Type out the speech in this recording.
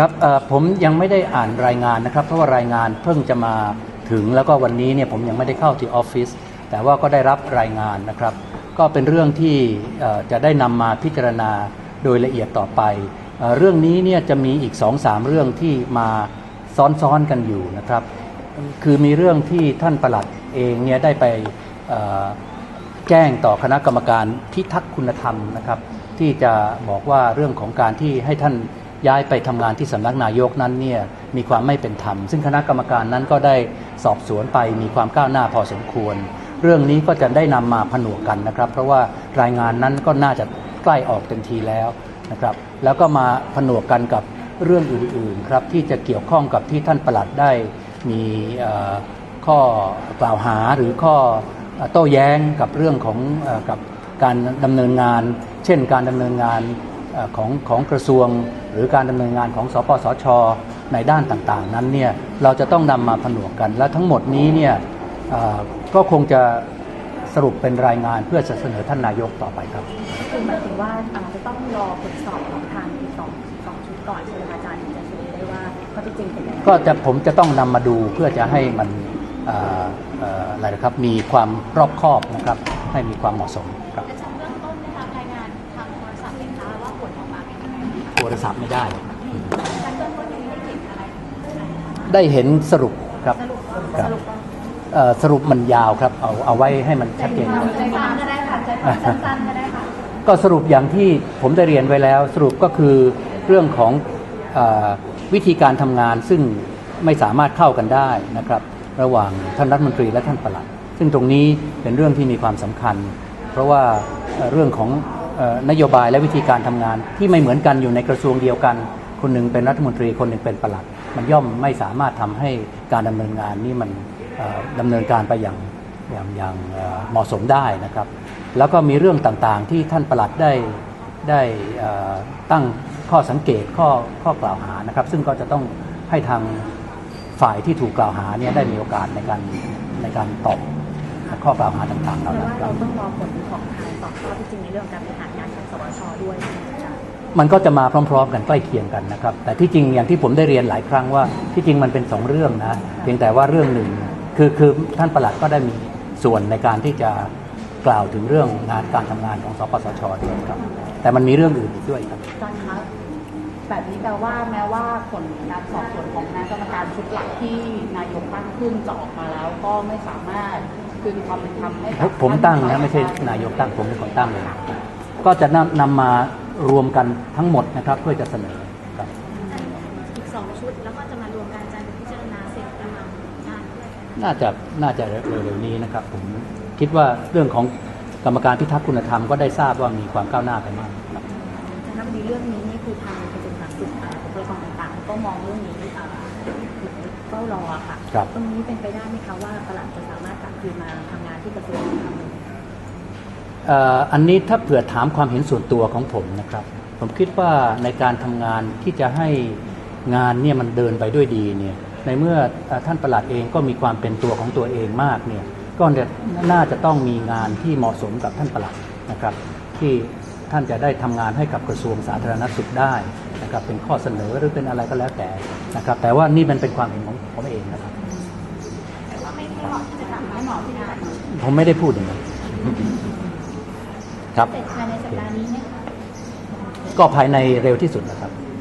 ครับผมยังไม่ได้อ่านรายงานนะครับเพราะว่ารายงานเพิ่งจะมาถึงแล้วก็วันนี้เนี่ยผมยังไม่ได้เข้าที่ออฟฟิศแต่ว่าก็ได้รับรายงานนะครับ ก็เป็นเรื่องที่จะได้นำมาพิจารณาโดยละเอียดต่อไป เรื่องนี้เนี่ยจะมีอีก2อสามเรื่องที่มาซ้อนๆกันอยู่นะครับ คือมีเรื่องที่ท่านประหลัดเองเนี่ยได้ไปแจ้งต่อคณะกรรมการพิทักษ์คุณธรรมนะครับ ที่จะบอกว่าเรื่องของการที่ให้ท่าน ย้ายไปทำงานที่สำนักนายกนั้นเนี่ยมีความไม่เป็นธรรม ซึ่งคณะกรรมการนั้นก็ได้สอบสวนไปมีความก้าวหน้าพอสมควร เรื่องนี้ก็จะได้นำมาผนวกกันนะครับ เพราะว่ารายงานนั้นก็น่าจะใกล้ออกเต็มทีแล้วนะครับแล้วก็มาผนวกกันกับเรื่องอื่นๆครับที่จะเกี่ยวข้องกับที่ท่านประหลัดได้มีข้อกล่าวหาหรือข้อโต้แย้งกับเรื่องของอกับการดำเนินงาน เช่นการดำเนินงาน ของของกระทรวง หรือการดำเนินงานของสปสช ในด้านต่างๆ นั้นเนี่ยเราจะต้องนำมาผนวกกัน และทั้งหมดนี้เนี่ยเอ่อก็คงจะสรุปเป็นรายงานเพื่อจะเสนอท่านนายกต่อไปครับคือหมายถึงว่าอ่าจะต้องรอผลสอบของทางอีกสองสองชุดก่อนใช่ไหมคะอาจารย์ถึงจะสรุปได้ว่าข้อเท็จจริงเป็นยังไงก็จะผมจะต้องนำมาดูเพื่อจะให้มันเอ่อเอ่ออะไรนะครับมีความรอบคอบนะครับให้มีความเหมาะสม โทรศัพท์ไม่ได้อาจารย์เบื้องต้นยังไม่ได้เห็นอะไรได้เห็นสรุปครับสรุปครับสรุปว่าเอ่อสรุปมันยาวครับ เอาเอาไว้ให้มันชัดเจนใจความก็ได้ค่ะใจความสั้นๆก็ได้ค่ะก็สรุปอย่างที่ผมได้เรียนไว้แล้ว สรุปก็คือเรื่องของเออวิธีการทำงานซึ่งไม่สามารถเข้ากันได้นะครับ ระหว่างท่านรัฐมนตรีและท่านปลัด ซึ่งตรงนี้เป็นเรื่องที่มีความสำคัญ เพราะว่าเอ่อเรื่องของเอ่อ นโยบายและวิธีการทำงาน ที่ไม่เหมือนกันอยู่ในกระทรวงเดียวกัน คนหนึ่งเป็นรัฐมนตรีคนหนึ่งเป็นปลัด มันย่อมไม่สามารถทำให้การดำเนินงานนี่มันเอ่อดำเนินการไปอย่างอย่างอย่างเหมาะสมได้นะครับ แล้วก็มีเรื่องต่างๆที่ท่านประหลัดได้ได้ตั้งข้อสังเกตข้อข้อกล่าวหานะครับ ซึ่งก็จะต้องให้ทางฝ่ายที่ถูกกล่าวหาเนี่ยได้มีโอกาสในการในการตอบ ข้อกล่าวหาต่างๆเหเพล่าราะนั้นว่าครัเราบต้องรอผลของทางสอบข้อที่จริงในเรื่องการบริหารงานทางสวชด้วยใช่ไหมอาจารย์มันก็จะมาพร้อม ๆ กันใกล้เคียงกันนะครับ แต่ที่จริงอย่างที่ผมได้เรียนหลายครั้งว่าที่จริงมันเป็นสองเรื่องนะเพียงแต่ว่าเรื่องหนึ่งคือคือท่านประหลัดก็ได้มีส่วนในการที่จะกล่าวถึงเรื่องงานการทำงานของสปสชด้วยครับ แต่มันมีเรื่องอื่นอีกด้วยครับอาจารย์คะแบบนี้แปลว่าแม้ว่าผลการสอบสวนของคณะกรรมการชุดหลักที่นายกตั้งขึ้นจะออกมาแล้วก็ไม่สามารถ คืนความเป็นธรรมให้ผกัมบผมตั้งนะไม่ใช่นายกตั้งผมเป็นคนตั้งเลยก็จะนำนำมารวมกันทั้งหมดนะครับ เพื่อจะเสนอครับอีกสองชุดแล้วก็จะมารวมกันอาจารย์จะพิจารณาเสร็จประมาณนานเท่าไหร่คะน่าจะน่าจะเร็วๆนี้นะครับ ผมคิดว่าเรื่องของกรรมการพิทักษ์คุณธรรมก็ได้ทราบว่ามีความก้าวหน้าไปมากครับอาจารย์ครับวันนี้เรื่องนี้นี่คือทางกระทรวงสาธารณสุขอ่าบุคลากรต่างๆก็มองเรื่องนี้อ่า เฝ้ารอค่ะ ครับตรงนี้เป็นไปได้ไหมคะว่าตลาดจะสามารถกลับคืนมาทำงานที่กระทรวงยุติธรรมเอ่ออันนี้ถ้าเผื่อถามความเห็นส่วนตัวของผมนะครับ ผมคิดว่าในการทำงานที่จะให้งานเนี่ยมันเดินไปด้วยดีเนี่ยในเมื่อเอ่อท่านประหลัดเองก็มีความเป็นตัวของตัวเองมากเนี่ยก็เนี่ยน่าจะต้องมีงานที่เหมาะสมกับท่านประหลัดนะครับ ที่ท่านจะได้ทำงานให้กับกระทรวงสาธารณสุขได้ นะครับเป็นข้อเสนอหรือเป็นอะไรก็แล้วแต่นะครับ แต่ว่านี่มันเป็นความเห็นของผมเองนะครับแต่ว่าไม่ไม่เหมาะที่จะทำให้เหมาะที่จะผมไม่ได้พูดอย่างนั้นครับเสร็จภายในสัปดาห์นี้ไหมคะก็ภายในเร็วที่สุดนะครับอ